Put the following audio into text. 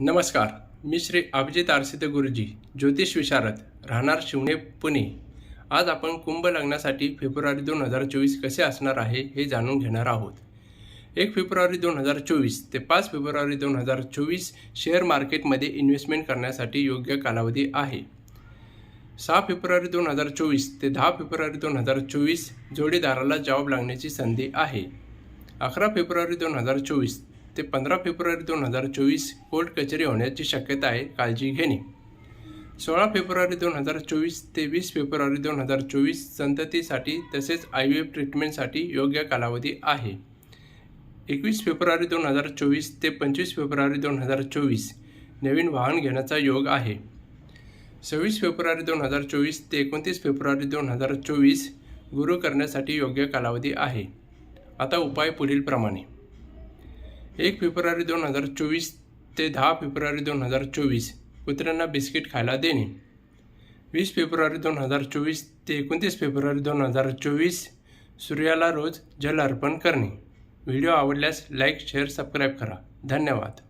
नमस्कार मी श्री अभिजित आरसिते गुरुजी ज्योतिष विशारद राहणार शिवणे पुणे. आज आपण कुंभ लग्नासाठी फेब्रुवारी दोन हजार चोवीस कसे असणार आहे हे जाणून घेणार आहोत. एक फेब्रुवारी दोन हजार चोवीस ते पाच फेब्रुवारी दोन हजार चोवीस शेअर मार्केटमध्ये इन्व्हेस्टमेंट करण्यासाठी योग्य कालावधी आहे. सहा फेब्रुवारी दोन हजार चोवीस ते दहा फेब्रुवारी दोन हजार चोवीस जोडीदाराला जॉब लागण्याची संधी आहे. अकरा फेब्रुवारी दोन हजार चोवीस ते पंधरा फेब्रुवारी दोन हजार चोवीस कोर्ट कचेरी होण्याची शक्यता आहे काळजी घेणे. सोळा फेब्रुवारी दोन हजार चोवीस ते वीस फेब्रुवारी दोन हजार चोवीस संततीसाठी तसेच आय व्ही एफ ट्रीटमेंटसाठी योग्य कालावधी आहे. एकवीस फेब्रुवारी दोन हजार चोवीस ते पंचवीस फेब्रुवारी दोन हजार चोवीस नवीन वाहन घेण्याचा योग आहे. सव्वीस फेब्रुवारी दोन हजार चोवीस ते एकोणतीस फेब्रुवारी दोन हजार चोवीस गुरु करण्यासाठी योग्य कालावधी आहे. आता उपाय पुढीलप्रमाणे. एक फेब्रुवारी दोन हजार चोवीस ते दहा फेब्रुवारी दोन हजार चोवीस. कुत्र्यांना बिस्किट खायला देणे. वीस फेब्रुवारी दोन हजार चोवीस ते एकोणतीस फेब्रुवारी दोन हजार चोवीस. सूर्याला रोज जल अर्पण करणे. व्हिडिओ आवडल्यास लाईक शेअर सबस्क्राईब करा. धन्यवाद.